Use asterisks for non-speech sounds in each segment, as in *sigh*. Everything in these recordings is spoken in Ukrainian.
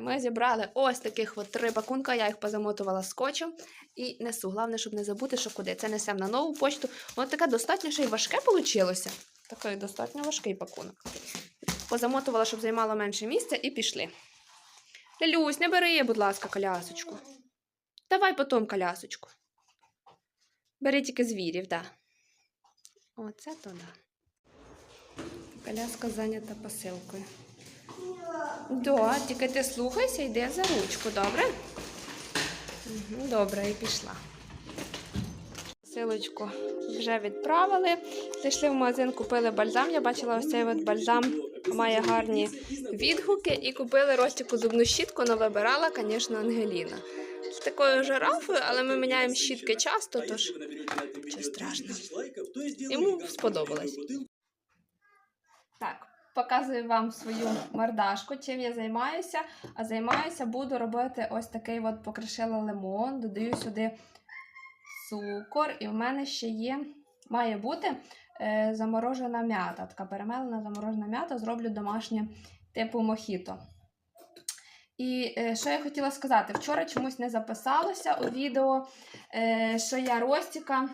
Ми зібрали ось таких от три пакунка, я їх позамотувала скотчем і несу. Головне, щоб не забути, що куди. Це несемо на нову почту. Воно таке достатньо ще й важке вийшло. Такий достатньо важкий пакунок. Позамотувала, щоб займало менше місця, і пішли. Лелюсь, не бери, будь ласка, колясочку. Давай потім колясочку. Бери тільки звірів, так. Да. Оце то да. Коляска зайнята посилкою. Да, тільки ти слухайся, йди за ручку, добре? Добре, і пішла. Силочку вже відправили. Зайшли в магазин, купили бальзам. Я бачила ось цей от бальзам має гарні відгуки. І купили Ростіку зубну щітку, але вибирала, звісно, Ангеліна. З такою жирафою, але ми міняємо щітки часто, тож Що страшно. Йому сподобалось. Так, показую вам свою мордашку, чим я займаюся. А займаюся, буду робити ось такий от покришила лимон, додаю сюди цукор, і в мене ще є, має бути е, заморожена м'ята. Така перемелена заморожена м'ята, зроблю домашнє типу мохіто. І е, що я хотіла сказати, вчора чомусь не записалося у відео, е, що я Ростіка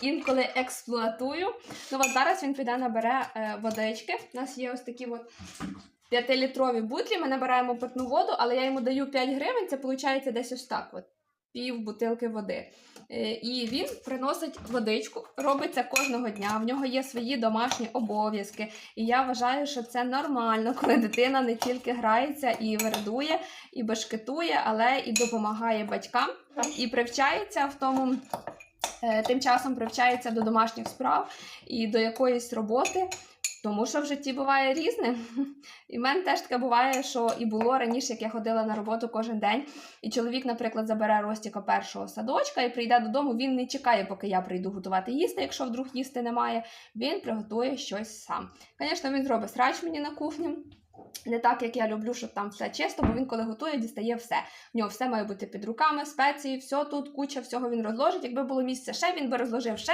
інколи експлуатую. Ну от зараз він піде набере е, водички. У нас є ось такі от 5-літрові бутлі. Ми набираємо питну воду, але я йому даю 5 гривень, це виходить десь ось так. От, пів бутилки води. Е, І він приносить водичку, робить це кожного дня. В нього є свої домашні обов'язки. І я вважаю, що це нормально, коли дитина не тільки грається і вередує, і бешкетує, але і допомагає батькам, і привчається в тому. Е, Тим часом привчається до домашніх справ і до якоїсь роботи, тому що в житті буває різне. *laughs* І в мене теж таке буває, що і було раніше, як я ходила на роботу кожен день, і чоловік, наприклад, забере Ростіка першого садочка і прийде додому. Він не чекає, поки я прийду готувати їсти, якщо вдруг їсти немає. Він приготує щось сам. Звісно, він зробить срач мені на кухню. Не так, як я люблю, щоб там все чисто, бо він, коли готує, дістає все. В нього все має бути під руками, спеції, все тут, куча всього він розложить. Якби було місце ще, він би розложив ще.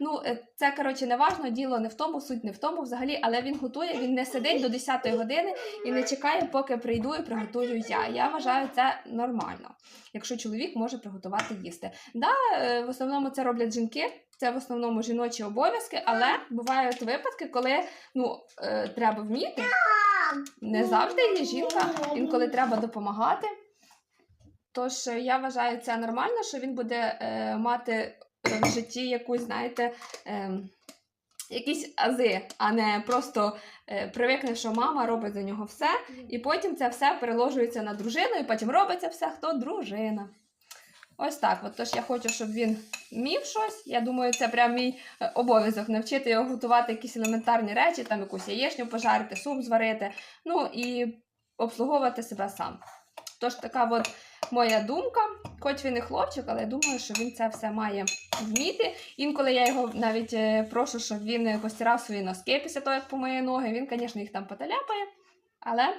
Ну, е, це, коротше, не важно, діло не в тому, суть не в тому взагалі, але він готує, він не сидить до 10-ї години і не чекає, поки прийду і приготую я. Я вважаю це нормально, якщо чоловік може приготувати їсти. Да, е, в основному це роблять жінки. Це в основному жіночі обов'язки, але бувають випадки, коли ну, е, треба вміти. Не завжди є жінка, інколи треба допомагати. Тож е, я вважаю це нормально, що він буде е, мати е, в житті якусь, знаєте, е, якісь ази, а не просто е, привикне, що мама робить за нього все, і потім це все переложується на дружину, і потім робиться все, хто дружина. Ось так. От, тож я хочу, щоб він вмів щось. Я думаю, це прям мій е, обов'язок навчити його готувати якісь елементарні речі, там якусь яєчню пожарити, суп зварити, ну і обслуговувати себе сам. Тож така от моя думка, хоч він і хлопчик, але я думаю, що він це все має вміти. Інколи я його навіть е, прошу, щоб він постирав свої носки після того, як помиє ноги. Він, звісно, їх там поталяпає, але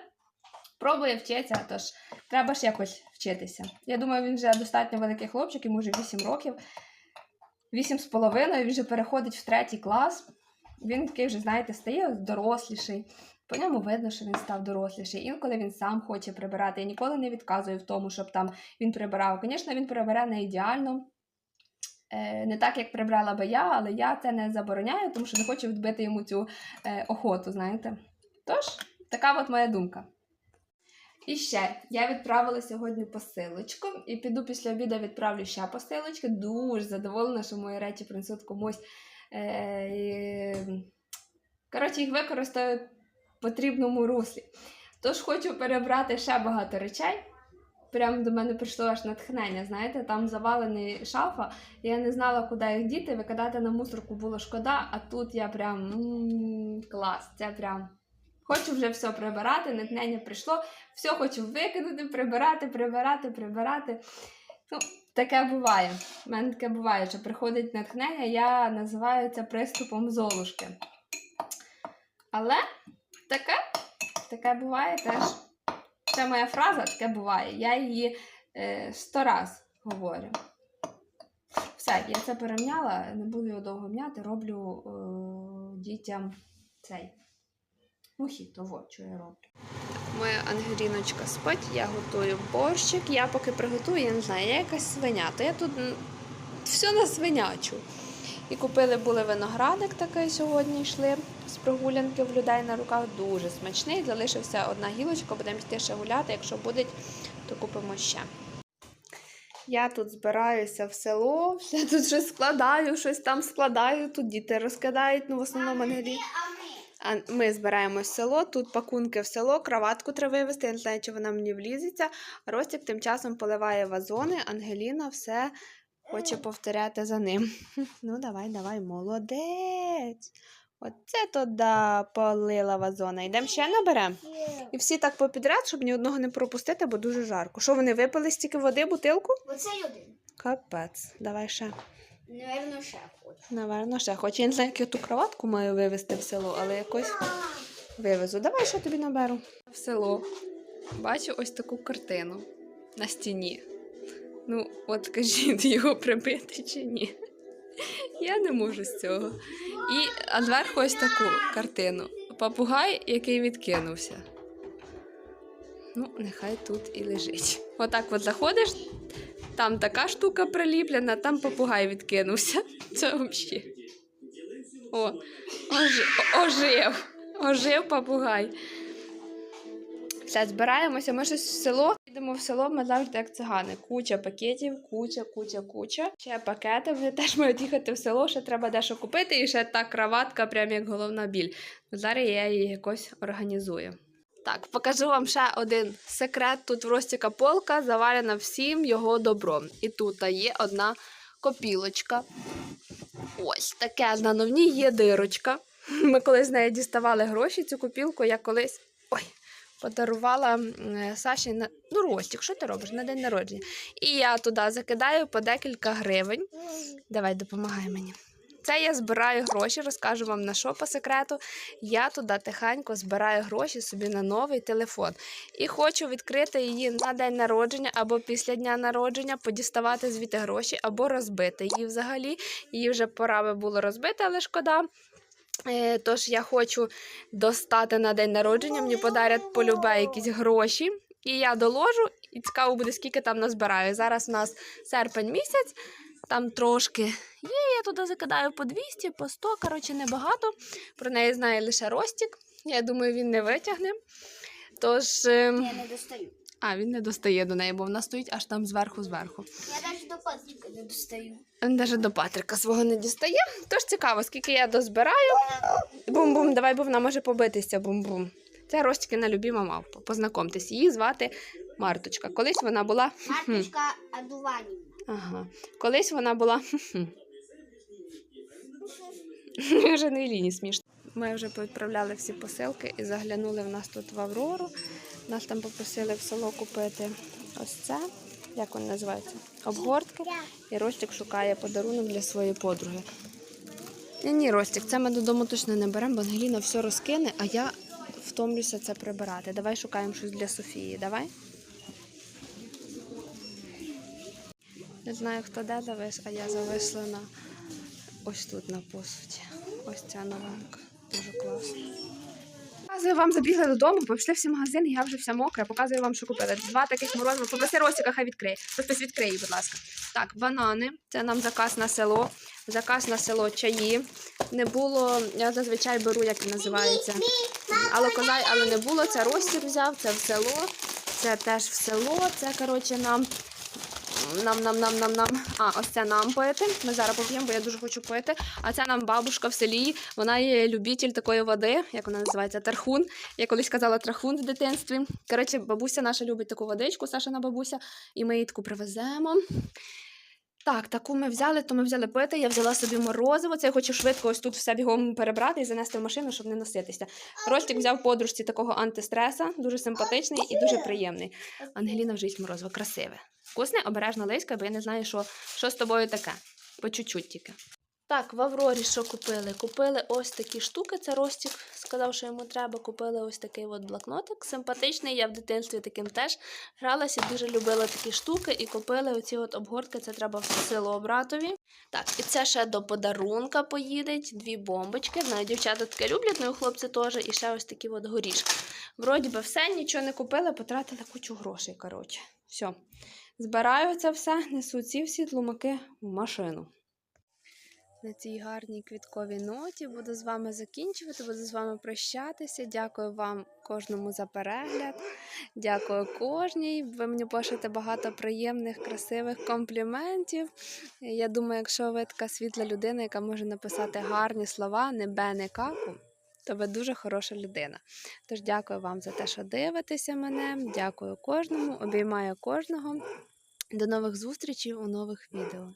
пробує вчитися, тож треба ж якось вчитися. Я думаю, він вже достатньо великий хлопчик, йому вже 8 років, 8 з половиною, він вже переходить в третій клас. Він такий вже, знаєте, стає доросліший. По ньому видно, що він став доросліший. Інколи він сам хоче прибирати. Я ніколи не відказую в тому, щоб там він прибирав. Звісно, він прибере не ідеально. Е, Не так, як прибрала би я, але я це не забороняю, тому що не хочу відбити йому цю е, охоту, знаєте. Тож, така от моя думка. І ще я відправила сьогодні посилочку, і піду після обіду відправлю ще посилочки. Дуже задоволена, що мої речі принесуть комусь. Е. Коротше, їх використаю в потрібному руслі. Тож хочу перебрати ще багато речей. Прямо до мене прийшло аж натхнення. Знаєте, там завалений шафа, я не знала, куди їх діти. Викидати на мусорку було шкода, а тут я прям м, клас. Це прям хочу вже все прибирати, натхнення прийшло. Все хочу викинути, прибирати, прибирати, прибирати. Ну, таке буває. У мене таке буває, що приходить натхнення, я називаю це приступом золушки. Але таке, таке буває теж. Це моя фраза, таке буває. Я її е, сто раз говорю. Все, я це перемняла, не буду його довго м'яти, роблю е, дітям цей мохіто, вот що я роблю. Моя Ангеліночка спить, я готую борщик. Я поки приготую, я не знаю, я якась свиня. То я тут все на свинячу. І купили були виноградик такий сьогодні йшли з прогулянки в людей на руках. Дуже смачний. Залишився одна гілочка, будемо йти ще гуляти. Якщо буде, то купимо ще. Я тут збираюся в село, все тут щось складаю, щось там складаю. Тут діти розкидають, ну в основному Ангелі. А ми збираємось в село, тут пакунки в село, краватку треба вивезти, я не знаю, чи вона мені влізеться. Ростик тим часом поливає вазони, Ангеліна все хоче повторяти за ним. *laughs* Ну, давай, давай, молодець. Оце то да, полила вазона. Йдемо ще наберемо. І всі так попідряд, щоб ні одного не пропустити, бо дуже жарко. Що вони випили стільки води, бутилку? Оце один. Капець. Давай ще. Наверно, ще хочу. Наверно, ще. Хоч я не знаю, як я ту кроватку маю вивезти в село, але якось вивезу. Давай що тобі наберу. В село. Бачу ось таку картину на стіні. Ну, от кажіть, *laughs* його прибити чи ні. Я не можу з цього. І а зверху ось таку картину. Папугай, який відкинувся. Ну, нехай тут і лежить. Отак от заходиш, там така штука приліплена, там попугай відкинувся. *laughs* Це взагалі. О, ож, ожив. Ожив попугай. Все, збираємося. Ми щось в село. Їдемо в село, ми завжди як цигани. Куча пакетів, куча, куча, куча. Ще пакети. Вони теж мають їхати в село, ще треба дещо купити, і ще та краватка, прям як головна біль. Зараз я її якось організую. Так, покажу вам ще один секрет. Тут в Ростіка полка завалена всім його добром. І тут є одна копілочка. Ось таке на новні є дирочка. *laughs* Ми колись з нею діставали гроші. Цю копілку я колись ой, подарувала Саші на ну, Ростік, що ти робиш на день народження? І я туди закидаю по декілька гривень. Давай, допомагай мені. Це я збираю гроші, розкажу вам на що по секрету. Я туди тихенько збираю гроші собі на новий телефон. І хочу відкрити її на день народження або після дня народження, подіставати звідти гроші, або розбити її взагалі. Її вже пора би було розбити, але шкода. Е, Тож я хочу достати на день народження, мені подарять полюбе якісь гроші. І я доложу, і цікаво буде, скільки там назбираю. Зараз у нас серпень місяць, там трошки є, я туди закидаю по 200, по 100, коротше, небагато. Про неї знає лише Ростік. Я думаю, він не витягне. Тож, ем, Я не достаю. а, він не достає до неї, бо вона стоїть аж там зверху зверху. Я навіть до патрика не достаю. Він навіть до Патрика свого не дістає. Тож цікаво, скільки я дозбираю. Бум-бум, давай, бо вона може побитися. Бум-бум. Це Ростікина любима мавпа. Познайомтесь, її звати Марточка. Колись вона була. Матушка Адуванівна. Ага. Колись вона була. *laughs* Вже не ліні смішно. Ми вже відправляли всі посилки і заглянули в нас тут в Аврору. Нас там попросили в село купити ось це. Як він називається? Обгортки. І Ростик шукає подарунок для своєї подруги. Ні, ні, Ростик, це ми додому точно не беремо, бо Ангеліна все розкине, а я втомлюся це прибирати. Давай шукаємо щось для Софії. Давай. Не знаю, хто де завис, а я зависла на ось тут на посуді. Ось ця новинка. Дуже класно. Показую вам, забігли додому, пішли всі магазини, я вже вся мокра. Показую вам, що купили. Два таких морозива. Попроси Ростіка, хай відкриє. Хтось відкриє, будь ласка. Так, банани. Це нам заказ на село. Заказ на село чаї. Не було, я зазвичай беру, як він називається. Алокозай, але не було. Це Ростік взяв, це в село. Це теж в село. Це, коротше, нам. Нам, нам, нам, нам, нам. А, ось це нам пити. Ми зараз поп'ємо, бо я дуже хочу пити. А це нам бабушка в селі. Вона є любитель такої води, як вона називається, тархун. Я колись казала трахун в дитинстві. Коротше, бабуся наша любить таку водичку, Сашина бабуся, і ми її таку привеземо. Так, таку ми взяли, то ми взяли пити. Я взяла собі морозиво. Це я хочу швидко ось тут все бігом перебрати і занести в машину, щоб не носитися. Ростик взяв подружці такого антистреса, дуже симпатичний і дуже приємний. Ангеліна вже їсть морозиво, красиве. Вкусне, обережно лиська, бо я не знаю, що, що з тобою таке. По чуть-чуть тільки. Так, в Аврорі що купили? Купили ось такі штуки. Це Ростік сказав, що йому треба. Купили ось такий от блокнотик. Симпатичний. Я в дитинстві таким теж гралася, дуже любила такі штуки. І купили оці от обгортки. Це треба в село братові. Так, і це ще до подарунка поїдеть. Дві бомбочки. Знаю, дівчата таке люблять, ну і хлопці теж. І ще ось такі от горішки. Вроді би все, нічого не купили, потратили кучу грошей. Коротше, все. Збираю це все, несу ці всі тлумаки в машину. На цій гарній квітковій ноті буду з вами закінчувати, буду з вами прощатися. Дякую вам кожному за перегляд. Дякую кожній. Ви мені пишете багато приємних, красивих компліментів. Я думаю, якщо ви така світла людина, яка може написати гарні слова, не бе, не каку, то ви дуже хороша людина. Тож дякую вам за те, що дивитеся мене. Дякую кожному, обіймаю кожного. До нових зустрічей у нових відео.